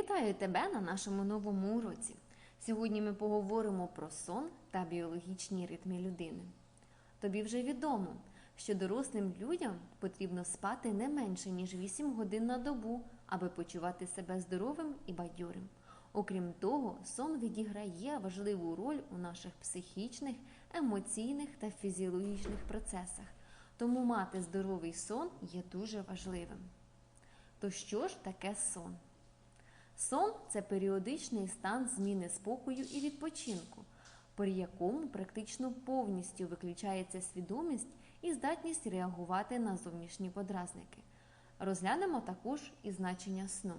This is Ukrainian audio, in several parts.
Вітаю тебе на нашому новому уроці. Сьогодні ми поговоримо про сон та біологічні ритми людини. Тобі вже відомо, що дорослим людям потрібно спати не менше, ніж 8 годин на добу, аби почувати себе здоровим і бадьорим. Окрім того, сон відіграє важливу роль у наших психічних, емоційних та фізіологічних процесах. Тому мати здоровий сон є дуже важливим. То що ж таке сон? Сон це періодичний стан зміни спокою і відпочинку, при якому практично повністю виключається свідомість і здатність реагувати на зовнішні подразники. Розглянемо також і значення сну.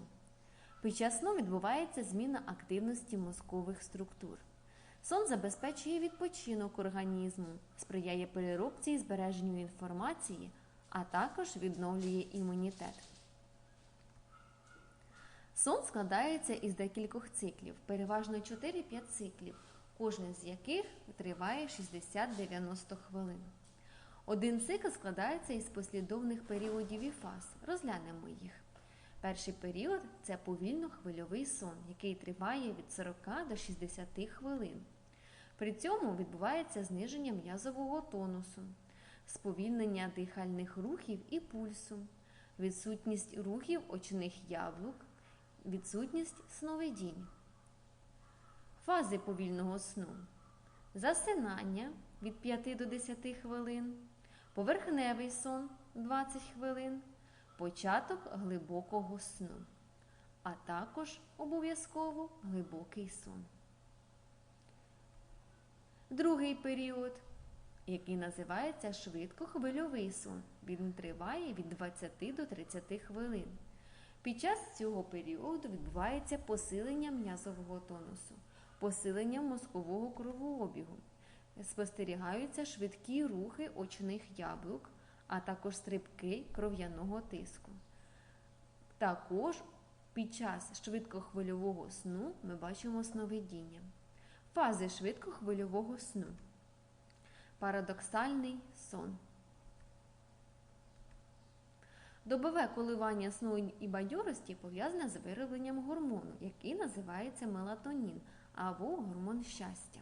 Під час сну відбувається зміна активності мозкових структур. Сон забезпечує відпочинок організму, сприяє переробці і збереженню інформації, а також відновлює імунітет. Сон складається із декількох циклів, переважно 4-5 циклів, кожен з яких триває 60-90 хвилин. Один цикл складається із послідовних періодів і фаз. Розглянемо їх. Перший період це повільно-хвильовий сон, який триває від 40 до 60 хвилин. При цьому відбувається зниження м'язового тонусу, сповільнення дихальних рухів і пульсу, відсутність рухів очних яблук, відсутність сновидінь. Фази повільного сну. Засинання від 5 до 10 хвилин, поверхневий сон 20 хвилин, початок глибокого сну, а також обов'язково глибокий сон. Другий період, який називається швидкохвильовий сон. Він триває від 20 до 30 хвилин. Під час цього періоду відбувається посилення м'язового тонусу, посилення мозкового кровообігу, спостерігаються швидкі рухи очних яблук, а також стрибки кров'яного тиску. Також під час швидкохвильового сну ми бачимо сновидіння. Фази швидкохвильового сну. Парадоксальний сон. Добове коливання сну і бадьорості пов'язане з виробленням гормону, який називається мелатонін або гормон щастя.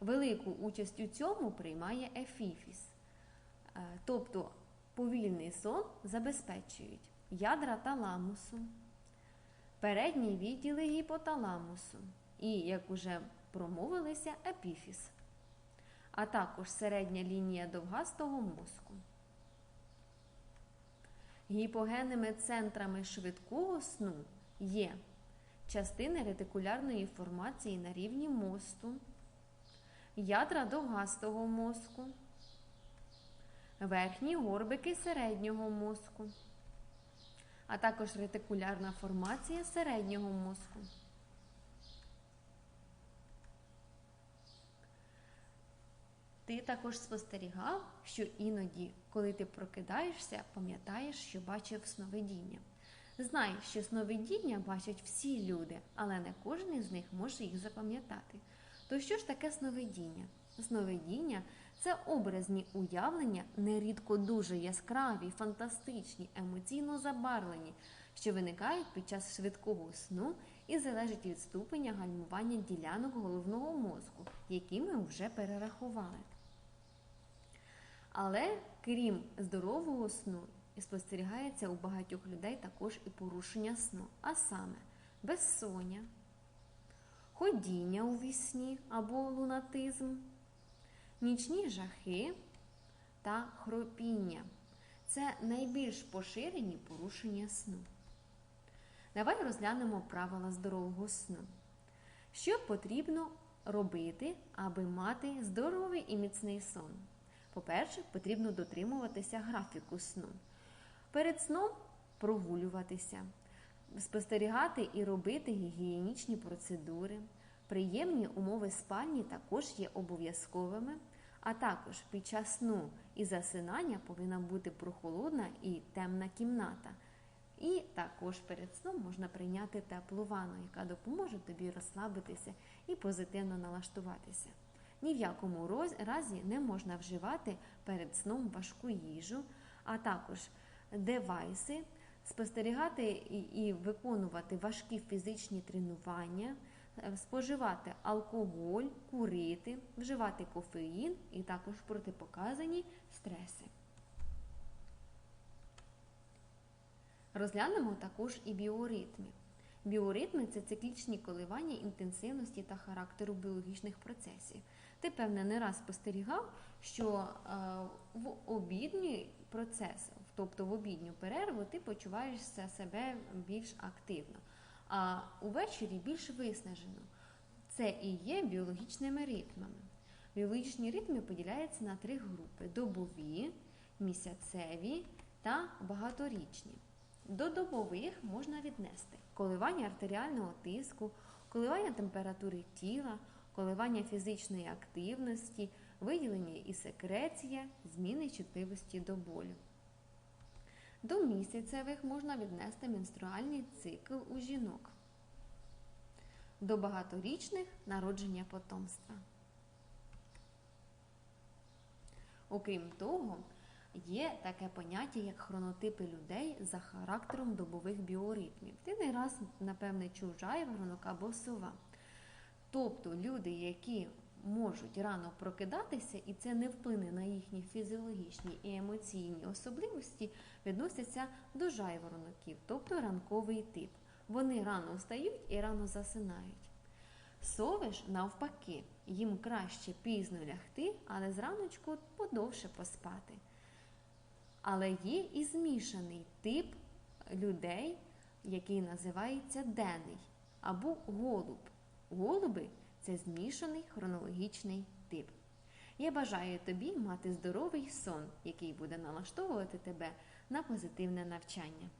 Велику участь у цьому приймає ефіфіс. Е, тобто повільний сон забезпечують ядра таламусу, передні відділи гіпоталамусу і, як уже промовилися, епіфіс, а також середня лінія довгастого мозку. Гіпогенними центрами швидкого сну є частини ретикулярної формації на рівні мосту, ядра догастого мозку, верхні горбики середнього мозку, а також ретикулярна формація середнього мозку. Ти також спостерігав, що іноді, коли ти прокидаєшся, пам'ятаєш, що бачив сновидіння. Знай, що сновидіння бачать всі люди, але не кожен із них може їх запам'ятати. То що ж таке сновидіння? Сновидіння це образні уявлення, нерідко дуже яскраві, фантастичні, емоційно забарвлені, що виникають під час швидкого сну і залежать від ступеня гальмування ділянок головного мозку, які ми вже перерахували. Але крім здорового сну, спостерігається у багатьох людей також і порушення сну, а саме безсоння, ходіння у вісні або лунатизм, нічні жахи та хропіння. Це найбільш поширені порушення сну. Давай розглянемо правила здорового сну. Що потрібно робити, аби мати здоровий і міцний сон? По-перше, потрібно дотримуватися графіку сну. Перед сном прогулюватися, спостерігати і робити гігієнічні процедури. Приємні умови спальні також є обов'язковими, а також під час сну і засинання повинна бути прохолодна і темна кімната. І також перед сном можна прийняти теплу ванну, яка допоможе тобі розслабитися і позитивно налаштуватися. Ні в якому разі не можна вживати перед сном важку їжу, а також девайси, спостерігати і, виконувати важкі фізичні тренування, е, споживати алкоголь, курити, вживати кофеїн і також протипоказані стреси. Розглянемо також і біоритми. Біоритми це циклічні коливання інтенсивності та характеру біологічних процесів. Ти, певне, не раз спостерігав, що е, в обідній процес, тобто в обідню перерву, ти почуваєшся себе більш активно, а увечері більш виснажено. Це і є біологічними ритмами. Біологічні ритми поділяються на три групи: добові, місяцеві та багаторічні. До добових можна віднести коливання артеріального тиску, коливання температури тіла, коливання фізичної активності, виділення і секреція, зміни чутливості до болю. До місяцевих можна віднести менструальний цикл у жінок. До багаторічних народження потомства. Окрім того, Є таке поняття, як хронотипи людей за характером добових біоритмів. Ти не раз, напевне, чув жайворонок або сова. Тобто люди, які можуть рано прокидатися, і це не вплине на їхні фізіологічні і емоційні особливості, відносяться до жайворонків, тобто ранковий тип. Вони рано встають і рано засинають. Сови ж, навпаки, їм краще пізно лягти, але зраночку подовше поспати. Але є і змішаний тип людей, який називається денний або голуб. Голуби це змішаний хронологічний тип. Я бажаю тобі мати здоровий сон, який буде налаштовувати тебе на позитивне навчання.